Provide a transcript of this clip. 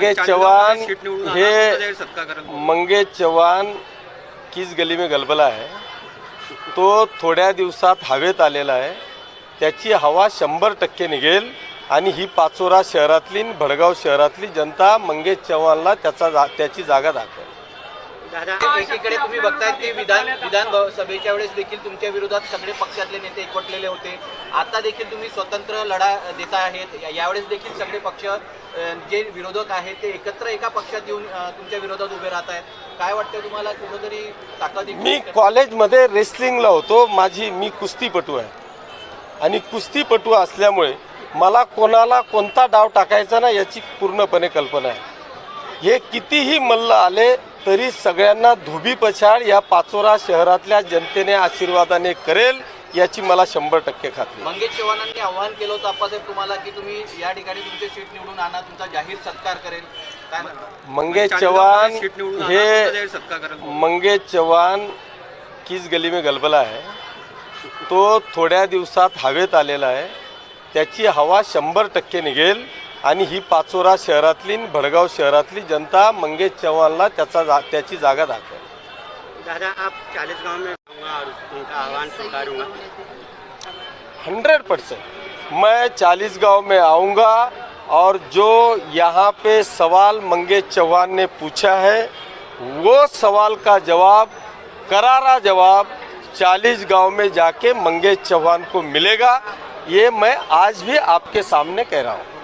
मंगेश चव्हाण हे. मंगेश चव्हाण किस गली में गलबला आहे तो थोड्या दिवसात हवेत आलेला आहे. त्याची हवा शंभर टक्के निघेल आणि ही पाचोरा शहरातली भडगाव शहरातली जनता मंगेश चव्हाणला त्याचा जा त्याची जागा दाखवेल. एकीकडे तुम्ही बघताय की विधान विधान सभेच्या वेळेस देखील तुमच्या विरोधात सगळे पक्षातले नेते एकवटलेले होते. आता देखील तुम्ही स्वतंत्र लढा देता आहेत. या- यावेळेस देखील सगळे पक्ष जे विरोधक आहेत ते एकत्र एका पक्षात येऊन तुमच्या विरोधात उभे राहत आहेत. काय वाटतं तुम्हाला? कुठंतरी ताकद मी कॉलेजमध्ये रेसलिंगला होतो. माझी मी कुस्तीपटू आहे. आणि कुस्तीपटू असल्यामुळे मला कोणाला कोणता डाव टाकायचा ना याची पूर्णपणे कल्पना आहे. हे कितीही मल्ल आले तरी सगळ्यांना धोबी पछाड या पाचोरा शहरातल्या जनतेने आशीर्वादाने करेल याची मला शंभर टक्के खात्री. मंगेश चव्हाणांनी आव्हान केलं होतं आप्पासाहेब तुम्हाला की तुम्ही या ठिकाणी तुमचे सीट निवडून आणा तुमचा जाहीर सत्कार करेल. मंगेश चव्हाण हे जाहीर सत्कार करेल. मंगेश चव्हाण किस गली में गलबला आहे तो थोड्या दिवसात हवेत आलेला आहे. त्याची हवा शंभर टक्के निघेल. आणि ही पाचोरा शहरातली आणि भडगाव शहरातली जनता मंगेश चव्हाणला त्याचा जा त्याची जागा दाखवेल. दादा आप चालीस गाँव में आऊँगा और उनका आह्वान स्वीकारूँगा हंड्रेड परसेंट। मैं चालीस गाँव में आऊँगा और जो यहाँ पे सवाल मंगेश चौहान ने पूछा है वो सवाल का जवाब करारा जवाब चालीस गाँव में जाके मंगेश चौहान को मिलेगा। ये मैं आज भी आपके सामने कह रहा हूँ।